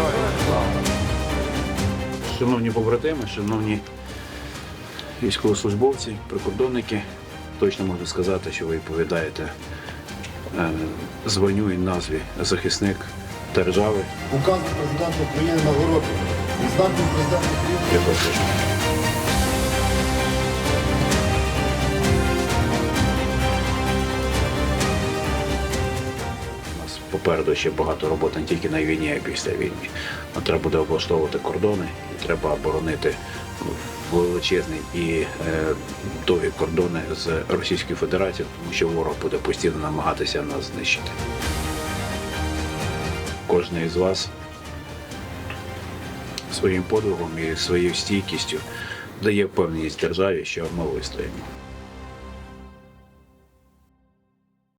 Героям слава! Шановні побратими, шановні військовослужбовці, прикордонники, точно можу сказати, що ви відповідаєте е, званю і назві захисник держави. Указ президента України на Європі. Відзнаком президента України. Попереду ще багато роботи не тільки на війні, а й після війни. Нам треба буде облаштовувати кордони і треба оборонити ну, величезні і е, довгі кордони з Російською Федерацією, тому що ворог буде постійно намагатися нас знищити. Кожен із вас своїм подвигом і своєю стійкістю дає впевненість державі, що ми вистоїмо.